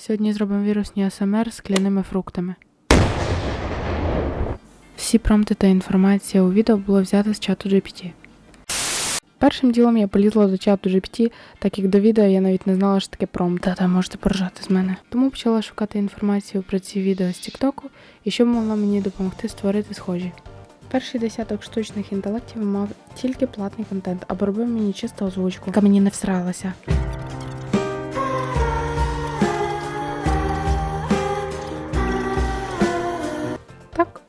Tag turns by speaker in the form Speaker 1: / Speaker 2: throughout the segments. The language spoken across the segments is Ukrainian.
Speaker 1: Сьогодні зробимо вірусні АСМР з скляними фруктами. Всі промпти та інформація у відео було взято з чату GPT. Першим ділом я полізла до чату GPT, так як до відео я навіть не знала, що таке промпт. Та-та, можете поржати з мене. Тому почала шукати інформацію про ці відео з TikTok і що б могло мені допомогти створити схожі. Перший десяток штучних інтелектів мав тільки платний контент, або робив мені чисто озвучку, яка мені не всралася.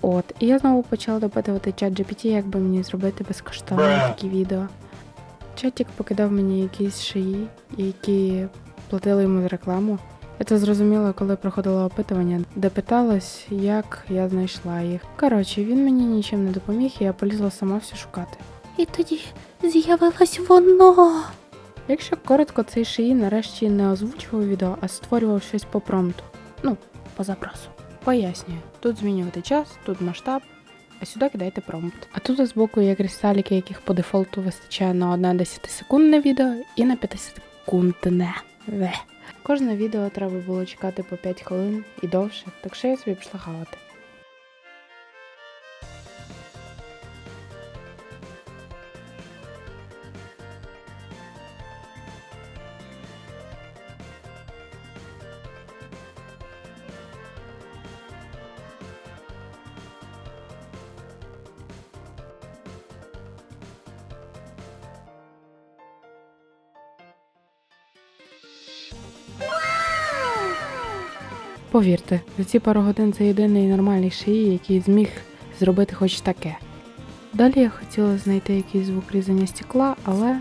Speaker 1: От, і я знову почала допитувати чат GPT, як би мені зробити безкоштовно такі відео. Чатік покидав мені якісь шиї, які платили йому за рекламу. Я це зрозуміла, коли проходила опитування, де питалась, як я знайшла їх. Коротше, він мені нічим не допоміг, і я полізла сама все шукати.
Speaker 2: І тоді з'явилось воно.
Speaker 1: Якщо коротко, цей шиї нарешті не озвучував відео, а створював щось по промпту. Ну, по запросу. Пояснюю. Тут змінювати час, тут масштаб, а сюди кидайте промпт. А тут збоку є кристаліки, яких по дефолту вистачає на одне 10 секундне відео і на 50 секундне. Кожне відео треба було чекати по 5 хвилин і довше, так що я собі пішла хавати. Повірте, за ці пару годин це єдиний нормальний шиї, який зміг зробити хоч таке. Далі я хотіла знайти якийсь звук різання стекла, але